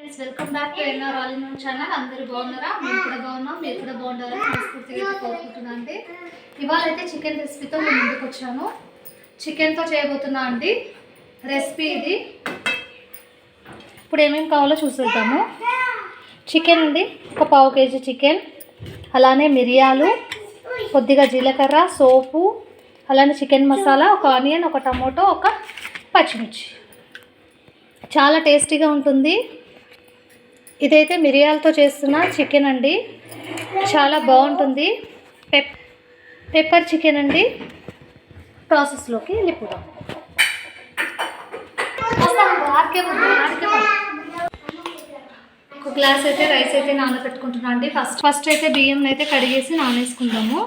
Friends welcome back to NR all in channel అందరూ బాగున్నారా? మేము కూడా బాగున్నాం. మీరు కూడా బాగున్నారా మనస్ఫూర్తిగా కోరుకుంటున్నా అండి. ఇవాళ అయితే చికెన్ రెసిపీతో నేను ముందుకు వచ్చాను చికెన్తో చేయబోతున్నా అండి. రెసిపీ ఇది. ఇప్పుడు ఏమేమి కావాలో చూసేద్దాము. చికెన్ ఉంది. ఒక పావు కేజీ చికెన్ అలానే మిరియాలు. కొద్దిగా జీలకర్ర సోపు. అలానే చికెన్ మసాలా ఒక ఆనియన్ ఒక టమోటో ఒక పచ్చిమిర్చి. చాలా టేస్టీగా ఉంటుంది. ఇదైతే మిరియాలతో చేస్తున్న చికెన్ అండి. చాలా బాగుంటుంది. పెప్ పెప్పర్ చికెన్ అండి. ప్రాసెస్లోకి వెళ్ళిపోదాం. ఆర్కే ఒక గ్లాస్ అయితే రైస్ అయితే నానబెట్టుకుంటున్నాను అండి. ఫస్ట్ ఫస్ట్ అయితే బియ్యం అయితే కడిగేసి నానేసుకుందాము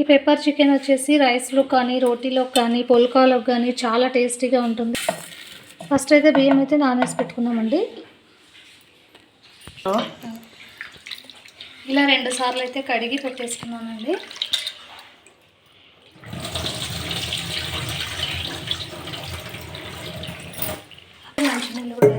ఈ పెప్పర్ చికెన్ వచ్చేసి రైస్లో కానీ రోటీలో కానీ పుల్కాలో కానీ చాలా టేస్టీగా ఉంటుంది. ఫస్ట్ అయితే బియ్యం అయితే నానేసి పెట్టుకున్నామండి. ఇలా రెండు సార్లు అయితే కడిగి పెట్టేసుకున్నానండి. మంచినీళ్ళు కూడా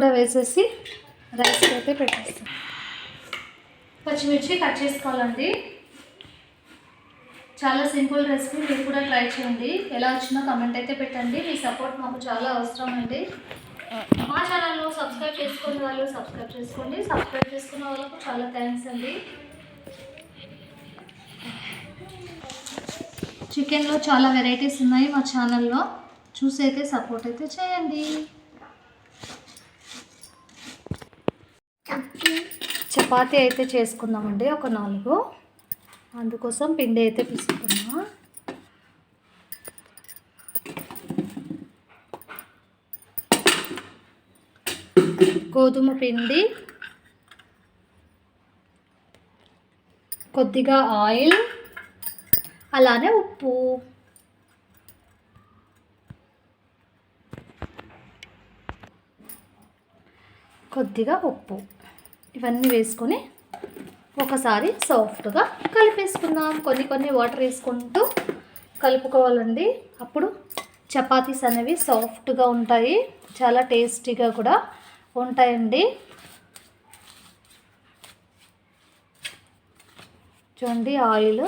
కూడా వేసేసి రైస్ అయితే పెట్టేస్తాం. పచ్చిమిర్చి కట్ చేసుకోవాలండి. చాలా సింపుల్ రెసిపీ మీరు కూడా ట్రై చేయండి. ఎలా వచ్చినా కమెంట్ అయితే పెట్టండి. మీ సపోర్ట్ మాకు చాలా అవసరం అండి. మా ఛానల్లో సబ్స్క్రైబ్ చేసుకునే వాళ్ళు సబ్స్క్రైబ్ చేసుకోండి. సబ్స్క్రైబ్ చేసుకున్న వాళ్ళకు చాలా థ్యాంక్స్ అండి. చికెన్లో చాలా వెరైటీస్ ఉన్నాయి మా ఛానల్లో. చూసి అయితే సపోర్ట్ అయితే చేయండి. చపాతి అయితే చేసుకుందామండి ఒక నాలుగు. అందుకోసం పిండి అయితే పిసుకున్నా గోధుమ పిండి కొద్దిగా ఆయిల్ అలానే ఉప్పు. కొద్దిగా ఉప్పు. ఇవన్నీ వేసుకొని ఒకసారి సాఫ్ట్గా కలిపేసుకుందాం. కొన్ని కొన్ని వాటర్ వేసుకుంటూ కలుపుకోవాలండి. అప్పుడు చపాతీస్ అనేవి సాఫ్ట్గా ఉంటాయి. చాలా టేస్టీగా కూడా ఉంటాయండి. చూడండి ఆయిల్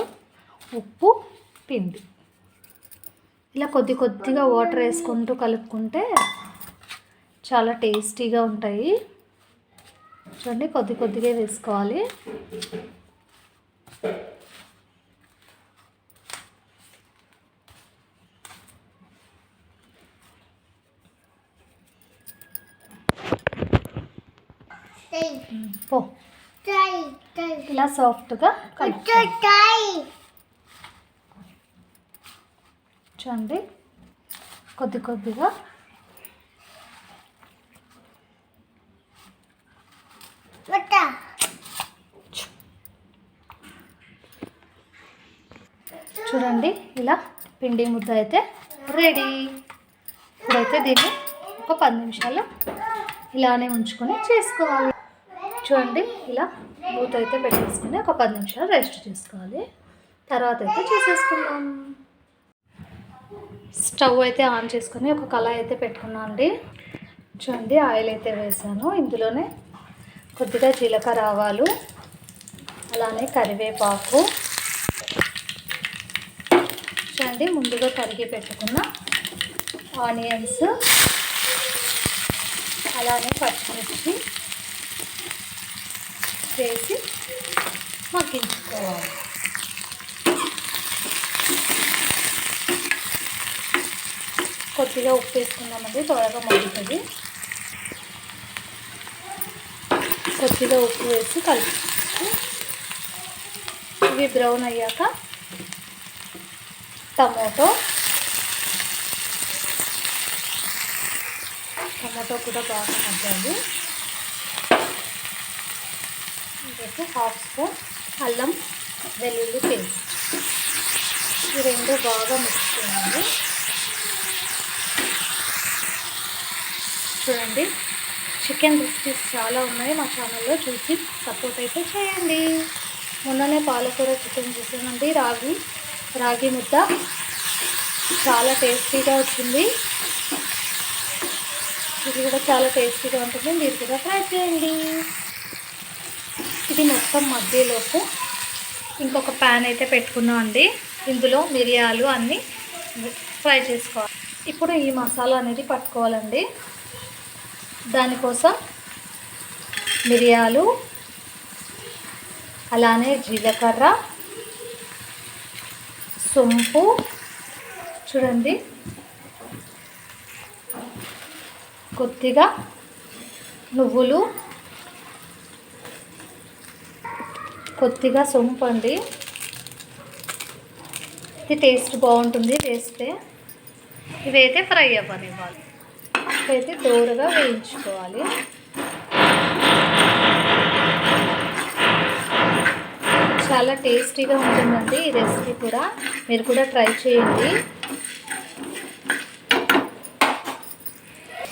ఉప్పు పిండి. ఇలా కొద్ది కొద్దిగా వాటర్ వేసుకుంటూ కలుపుకుంటే చాలా టేస్టీగా ఉంటాయి. చూడండి కొద్ది కొద్దిగా వేసుకోవాలి. పో. ఇలా సాఫ్ట్గా చూడండి కొద్ది కొద్దిగా చూడండి ఇలా పిండి ముద్ద అయితే రెడీ. ఇప్పుడైతే దీన్ని ఒక పది నిమిషాలు ఇలానే ఉంచుకొని చేసుకోవాలి. చూడండి ఇలా మూత అయితే పెట్టేసుకొని ఒక పది నిమిషాలు రెస్ట్ చేసుకోవాలి. తర్వాత అయితే చేసేసుకుందాం. స్టవ్ అయితే ఆన్ చేసుకొని ఒక కళాయి అయితే పెట్టుకున్నాను అండి. చూడండి ఆయిల్ అయితే వేసాను. ఇందులోనే కొద్దిగా జీలకర్ర ఆవాలు అలానే కరివేపాకు అండి ముందుగా కరిగి పెట్టుకున్న ఆనియన్స్ అలానే పచ్చిమిర్చి వేసి మగ్గించుకోవాలి. కొద్దిగా ఉప్పు వేసుకున్నామండి త్వరగా మగ్గుతుంది. కొద్దిగా ఉప్పు వేసి కలిపి ఇవి బ్రౌన్ అయ్యాక టమోటో. టమాటో కూడా బాగా మగ్గాలి. ఇంకొక హాఫ్ స్పూన్ అల్లం వెల్లుల్లి పేస్ట్. ఈ రెండు బాగా మిక్స్ చేయాలి. చూడండి చికెన్ రెసిపీస్ చాలా ఉన్నాయి. మా ఛానల్లో చూసి సపోర్ట్ అయితే చేయండి. మొన్ననే పాలకూర చికెన్ చేసానండి రాగి. రాగి ముద్ద. చాలా టేస్టీగా వచ్చింది. ఇది కూడా చాలా టేస్టీగా ఉంటుంది. మీరు కూడా ట్రై చేయండి. ఇది మొత్తం మధ్యలోపు ఇంకొక ప్యాన్ అయితే పెట్టుకున్నాం అండి. ఇందులో మిరియాలు అన్నీ ఫ్రై చేసుకోవాలి. ఇప్పుడు ఈ మసాలా అనేది పట్టుకోవాలండి. దానికోసం మిరియాలు అలానే జీలకర్ర సొంపు. చూడండి. కొద్దిగా నువ్వులు. కొద్దిగా సొంపు అండి. ఇది టేస్ట్ బాగుంటుంది వేస్తే. ఇవైతే ఫ్రై అవ్వాలి ఇవ్వాలి ఇవైతే దోరగా వేయించుకోవాలి. చాలా టేస్టీగా ఉంటుందండి ఈ రెసిపీ కూడా. మీరు కూడా ట్రై చేయండి.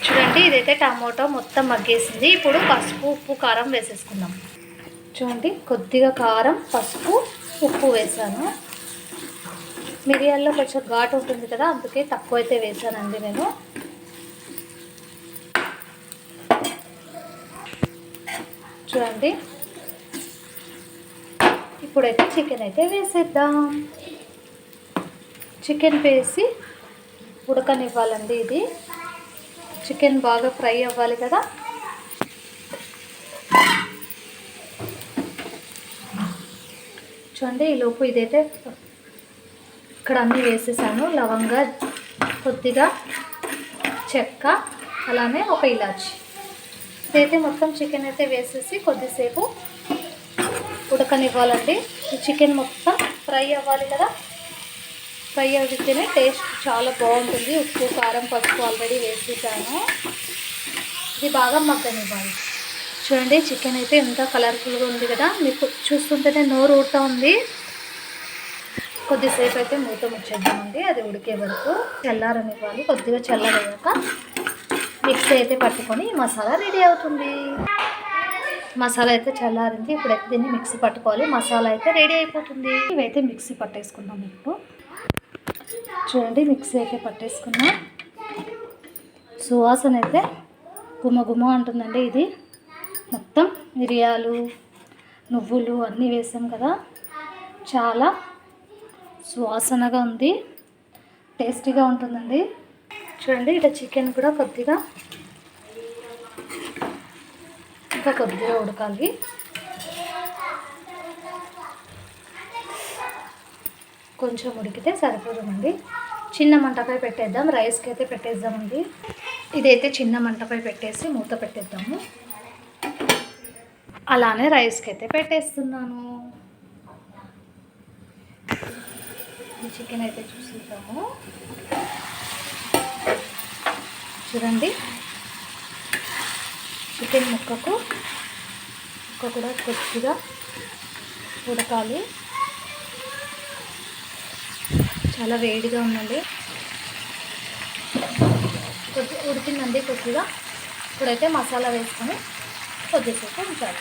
చూడండి ఇదైతే టమాటో మొత్తం మగ్గేసింది. ఇప్పుడు పసుపు ఉప్పు కారం వేసేసుకుందాం. చూడండి కొద్దిగా కారం పసుపు ఉప్పు వేసాను. మిరియాల్లో కొంచెం ఘాటు ఉంటుంది కదా అందుకే తక్కువ అయితే వేసానండి నేను. చూడండి ఇప్పుడైతే చికెన్ అయితే వేసేద్దాం. చికెన్ వేసి ఉడకనివ్వాలండి ఇది. చికెన్ బాగా ఫ్రై అవ్వాలి కదా. చూడండి ఈ లోపు ఇదైతే ఇక్కడ అన్నీ వేసేసాను. లవంగ కొద్దిగా చెక్క అలానే ఒక ఇలాచి. ఇదైతే మొత్తం చికెన్ అయితే వేసేసి కొద్దిసేపు ఉడకనివ్వాలండి. చికెన్ మొత్తం ఫ్రై అవ్వాలి కదా. ఫ్రై అవుతేనే టేస్ట్ చాలా బాగుంటుంది. ఉప్పు కారం పసుపు ఆల్రెడీ వేసేసాను. ఇది బాగా మగ్గనివ్వాలి. చూడండి చికెన్ అయితే ఎంత కలర్ఫుల్గా ఉంది కదా. మీకు చూస్తుంటేనే నోరు ఊరుతూ ఉంది. కొద్దిసేపు అయితే మూత ముచ్చేద్దామండి. అది ఉడికే వరకు చల్లారనివ్వాలి. కొద్దిగా చల్లారయ్యాక మిక్సీ అయితే పట్టుకొని మసాలా రెడీ అవుతుంది. మసాలా అయితే చల్లారింది. ఇప్పుడైతే దీన్ని మిక్సీ పట్టుకోవాలి. మసాలా అయితే రెడీ అయిపోతుంది. ఇవైతే మిక్సీ పట్టేసుకుందాం ఇప్పుడు. చూడండి మిక్సీ అయితే పట్టేసుకున్నాం. సువాసన అయితే గుమ గుమ అంటుందండి ఇది. మొత్తం మిరియాలు నువ్వులు అన్నీ వేసాం కదా. చాలా సువాసనగా ఉంది. టేస్టీగా ఉంటుందండి. చూడండి ఇట్లా చికెన్ కూడా కొద్దిగా ఇంకా కొద్దిగా ఉడకాలి. కొంచెం ఉడికితే సరిపోతుందండి. చిన్న మంటపై పెట్టేద్దాం రైస్కి అయితే పెట్టేద్దామండి. ఇదైతే చిన్న మంటపై పెట్టేసి మూత పెట్టేద్దాము. అలానే రైస్కి అయితే పెట్టేస్తున్నాను. చికెన్ అయితే చూసేద్దాము చూడండి. చికెన్ ముక్కకు ముక్క కూడా కొద్దిగా ఉడకాలి. చాలా వేడిగా ఉందండి. కొద్ది ఉడికిందండి కొద్దిగా. ఇప్పుడైతే మసాలా వేసుకొని కొద్దిసేపు ఉంచాలి.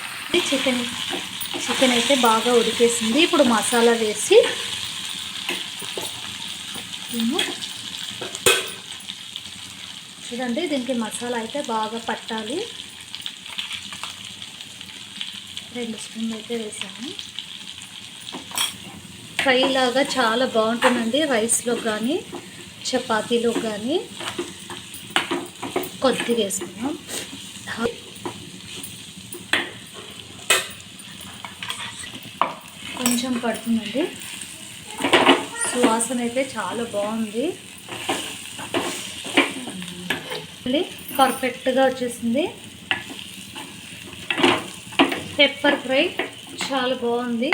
చికెన్ చికెన్ అయితే బాగా ఉడికేసింది. ఇప్పుడు మసాలా వేసి చూడండి దీనికి మసాలా అయితే బాగా పట్టాలి. రెండు స్పూన్లు అయితే వేసాను. ఫ్రై లాగా చాలా బాగుంటుందండి రైస్లో కానీ చపాతీలో కానీ. కొద్దిగా వేసుకున్నాం కొంచెం పడుతుందండి. సువాసన అయితే చాలా బాగుంది. మళ్ళీ పర్ఫెక్ట్గా వచ్చేసింది. Pepper fry. చాలా బాగుంది.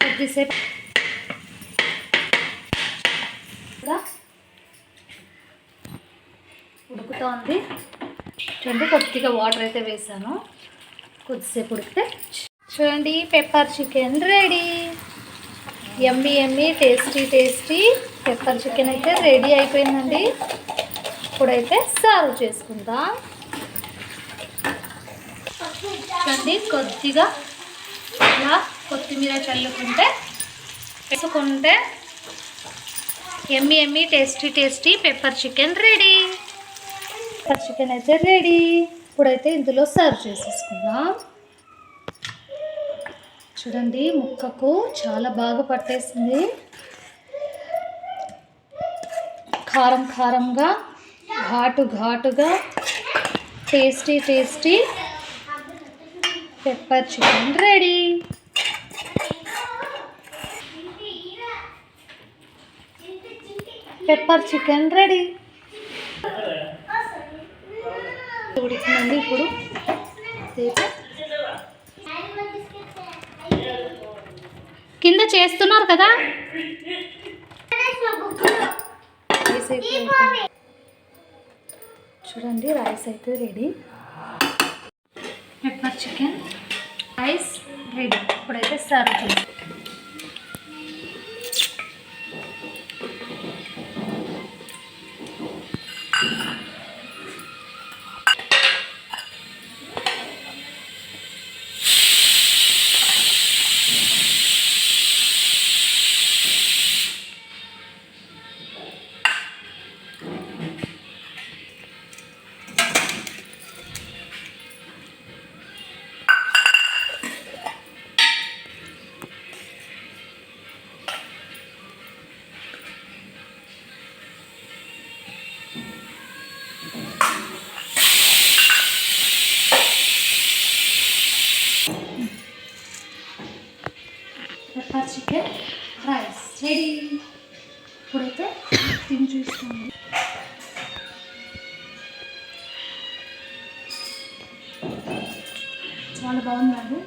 కొద్దిసేపు. ఉడుకుతోంది. చూడండి కొద్దిగా వాటర్ అయితే వేసాను. కొద్దిసేపు ఉడికితే చూడండి pepper chicken ready. Yummy yummy tasty tasty. Pepper chicken అయితే రెడీ అయిపోయిందండి. ఇప్పుడైతే సర్వ్ చేసుకుందాం. చూడండి కొద్దిగా ఇలా కొత్తిమీర చల్లుకుంటే వేసుకుంటే yummy yummy tasty tasty pepper chicken ready. Pepper chicken అయితే రెడీ. ఇప్పుడైతే ఇందులో సర్వ్ చేసేసుకుందాం. చూడండి ముక్కకు చాలా బాగా పట్టేసింది. కారం కారంగా ఘాటు ఘాటుగా tasty tasty pepper chicken ready pepper chicken ready ఉడికిందండి ఇప్పుడు కింద చేస్తున్నారు కదా? రైస్ అయితే చూడండి రైస్ అయితే ready pepper chicken rice ready ఇప్పుడైతే సర్వ్ చేస్తాం. Pepper rice. రెడీ ఇప్పుడైతే తిని చూస్తాము చాలా బాగుందండి.